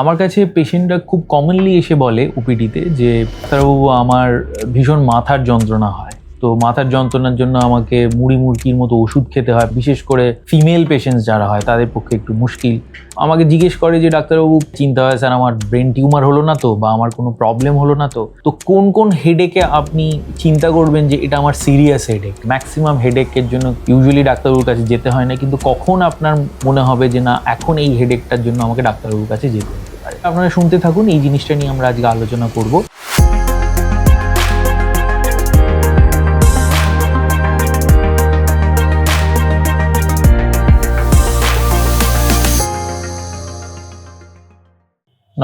আমার কাছে পেশেন্টরা খুব কমনলি এসে বলে ওপিডিতে যে ডাক্তারবাবু আমার ভীষণ মাথার যন্ত্রণা হয়। তো মাথার যন্ত্রণার জন্য আমাকে মুড়ি মুড়কির মতো ওষুধ খেতে হয়। বিশেষ করে ফিমেল পেশেন্টস যারা হয়, তাদের পক্ষে একটু মুশকিল। আমাকে জিজ্ঞেস করে যে, ডাক্তারবাবু, চিন্তা হয় স্যার, আমার ব্রেন টিউমার হলো না তো বা আমার কোনো প্রবলেম হলো না তো? তো কোন কোন হেডেকে আপনি চিন্তা করবেন যে, এটা আমার সিরিয়াস হেডেক ম্যাক্সিমাম হেডেকের জন্য ইউজুয়ালি ডাক্তারবাবুর কাছে যেতে হয় না। কিন্তু কখন আপনার মনে হবে যে, না, এখন এই হেডেকটার জন্য আমাকে ডাক্তারবাবুর কাছে যেতে আপনারা শুনতে থাকুন এই জিনিসটা নিয়ে আমরা আজকে আলোচনা করব।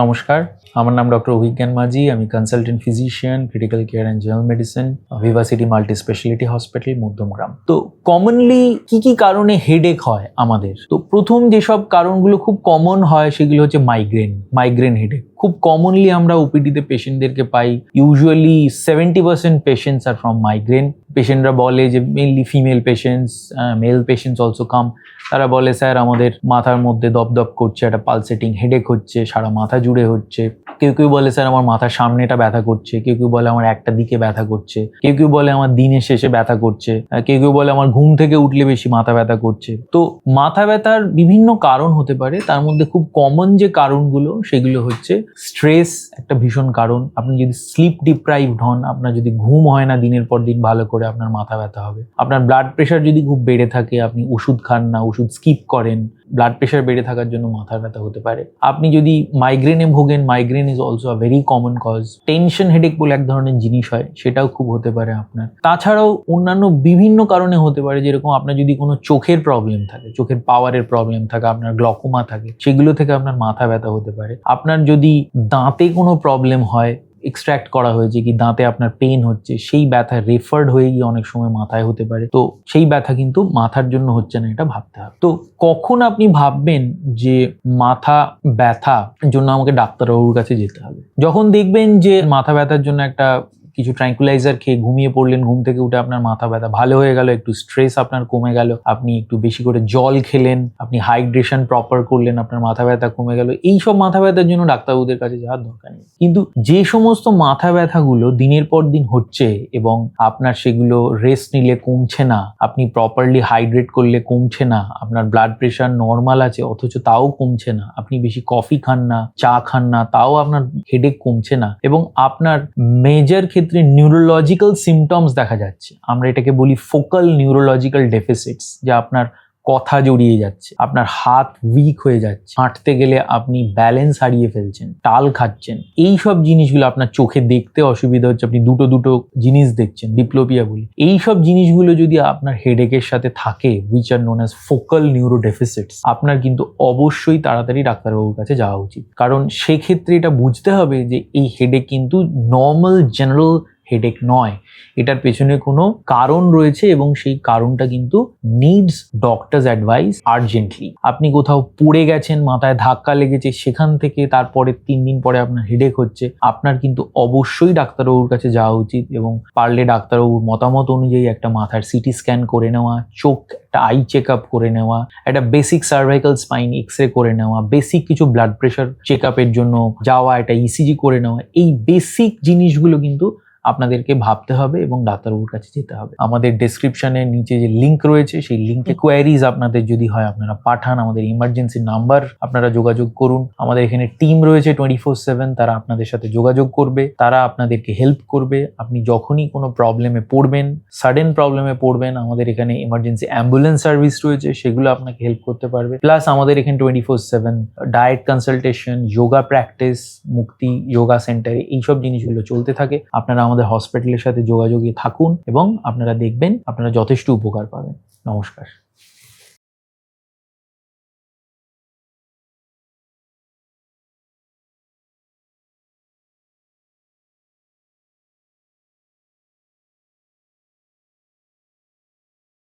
নমস্কার, আমার নাম ডক্টর অভিজ্ঞান মাঝি, আমি consultant physician critical care and general medicine Viva City multi speciality hospital Madhyamgram. তো কমনলি কি কি কারণে হেডেক হয় আমাদের? তো প্রথম যেসব কারণগুলো খুব কমন হয় সেগুলো হচ্ছে মাইগ্রেন মাইগ্রেন হেডেক খুব কমনলি আমরা ওপিডিতে পেশেন্টদেরকে পাই। Usually seventy percent patients are from migraine পেশেন্টরা বলে যে mainly female patients male patients also come তারা বলে, স্যার, আমাদের মাথার মধ্যে দপদপ করছে, একটা পালসেটিং হেডেক হচ্ছে, সারা মাথা জুড়ে হচ্ছে। কেউ কেউ বলে, স্যার, আমার মাথার সামনেটা ব্যথা করছে। কেউ কেউ বলে, আমার একটা দিকে ব্যথা করছে। কেউ কেউ বলে, আমার দিনের শেষে ব্যথা করছে। কেউ কেউ বলে, আমার ঘুম থেকে উঠলে বেশি মাথা ব্যথা করছে। তো মাথা ব্যথার বিভিন্ন কারণ হতে পারে। তার মধ্যে খুব কমন যে কারণগুলো, সেগুলো হচ্ছে স্ট্রেস একটা ভীষণ কারণ। আপনি যদি স্লিপ ডিপ্রাইভড হন, আপনার যদি ঘুম হয় না দিনের পর দিন, ভালো করে আপনার মাথা ব্যথা হবে। আপনার ব্লাড প্রেশার যদি খুব বেড়ে থাকে, আপনি ওষুধ খান না, ওষুধ স্কিপ করেন ব্লাড প্রেশার বেড়ে থাকার জন্য মাথা ব্যথা হতে পারে। আপনি যদি মাইগ্রেনে ভোগেন migraine is also a very common cause tension headache বলে এক ধরনের জিনিস হয়, সেটাও খুব হতে পারে আপনার। তাছাড়াও অন্যান্য বিভিন্ন কারণে হতে পারে, যেরকম আপনার যদি কোনো চোখের প্রবলেম থাকে, চোখের পাওয়ারের প্রবলেম থাকে, আপনার গ্লকোমা থাকে, সেগুলো থেকে আপনার মাথা ব্যথা হতে পারে। আপনার যদি দাঁতে কোনো প্রবলেম হয় এক্সট্র্যাক্ট করা হয়েছে কি, দাঁতে আপনার পেন হচ্ছে, সেই ব্যথা রেফার্ড হয়ে গিয়ে অনেক সময় মাথায় হতে পারে। তো সেই ব্যথা কিন্তু মাথার জন্য হচ্ছে না, এটা ভাবতে হবে। তো কখন আপনি ভাববেন যে মাথা ব্যথা জন্য আমাকে ডাক্তারবাবুর কাছে যেতে হবে? যখন দেখবেন যে মাথা ব্যথার জন্য একটা কিছু ট্র্যাঙ্কুলাইজার খেয়ে ঘুমিয়ে পড়লেন, ঘুম থেকে উঠে আপনার মাথা ব্যথা ভালো হয়ে গেল, একটু স্ট্রেস আপনার কমে গেল, আপনি একটু বেশি করে জল খেলেন, আপনি হাইড্রেশন প্রপার করলেন, আপনার মাথা ব্যথা কমে গেল। এই সব মাথা ব্যথার জন্য ডাক্তারবাবুদের কাছে যাওয়ার দরকার নেই। কিন্তু যে সমস্ত মাথা ব্যথাগুলো দিনের পর দিন হচ্ছে এবং আপনার সেগুলো রেস্ট নিলে কমছে না, আপনি প্রপারলি হাইড্রেট করলে কমছে না, আপনার ব্লাড প্রেশার নর্মাল আছে, অথচ তাও কমছে না, আপনি বেশি কফি খান না, চা খান না, তাও আপনার হেডেক কমছে না এবং আপনার মেজর ক্ষেত্রে নিউরোলজিক্যাল সিমটমস দেখা যাচ্ছে। আমরা এটাকে বলি ফোকাল নিউরোলজিক্যাল ডেফিসিটস যা আপনার কথা জড়িয়ে যাচ্ছে, আপনার হাত উইক হয়ে যাচ্ছে, হাঁটতে গেলে আপনি ব্যালেন্স হারিয়ে ফেলছেন টাল খাচ্ছেন এই সব জিনিসগুলো আপনার চোখে দেখতে অসুবিধা হচ্ছে, আপনি দুটো দুটো জিনিস দেখছেন ডিপ্লোপিয়া বলি। এই সব জিনিসগুলো যদি আপনার হেডেকের সাথে থাকে which are known as focal neuro deficits আপনার কিন্তু অবশ্যই তাড়াতাড়ি ডাক্তারবাবুর কাছে যাওয়া উচিত। কারণ সেক্ষেত্রে এটা বুঝতে হবে যে এই হেডেক কিন্তু নর্মাল জেনারেল হেডেক নয়। এটার পেছনে কোনো কারণ রয়েছে এবং সেই কারণটা কিন্তু নিডস ডক্টরস অ্যাডভাইস আর্জেন্টলি আপনি কোথাও পড়ে গেছেন, মাথায় ধাক্কা লেগেছে, সেখান থেকে তারপরে তিন দিন পরে আপনার হেডেক হচ্ছে, আপনার কিন্তু অবশ্যই ডাক্তারবাবুর কাছে যাওয়া উচিত এবং পারলে ডাক্তারবাবুর মতামত অনুযায়ী একটা মাথার সিটি স্ক্যান করে নেওয়া, চোখ একটা আই চেক আপ করে নেওয়া, একটা basic cervical spine X ray করে নেওয়া বেসিক কিছু ব্লাড প্রেশার চেক আপের জন্য যাওয়া, একটা ইসিজি করে নেওয়া, এই বেসিক জিনিসগুলো কিন্তু আপনাদেরকে ভাবতে হবে এবং ডাক্তারবাবুর কাছে যেতে হবে। আমাদের ডেসক্রিপশনের নিচে যে লিঙ্ক রয়েছে সেই লিঙ্কে কোয়ারিজ আপনাদের যদি হয় আপনারা পাঠান আমাদের ইমার্জেন্সি নাম্বার আপনারা যোগাযোগ করুন। আমাদের এখানে টিম রয়েছে টোয়েন্টি ফোর সেভেন তারা আপনাদের সাথে যোগাযোগ করবে তারা আপনাদেরকে হেল্প করবে। আপনি যখনই কোনো প্রবলেমে পড়বেন সাডেন প্রবলেমে পড়বেন আমাদের এখানে ইমার্জেন্সি অ্যাম্বুলেন্স সার্ভিস রয়েছে সেগুলো আপনাকে হেল্প করতে পারবে। প্লাস আমাদের এখানে twenty four seven diet consultation yoga practice Mukti Yoga সেন্টারে এইসব জিনিসগুলো চলতে থাকে। আপনারা আমাদের হসপিটালের সাথে যোগাযোগে থাকুন এবং আপনারা দেখবেন আপনারা যথেষ্ট উপকার পাবেন। নমস্কার।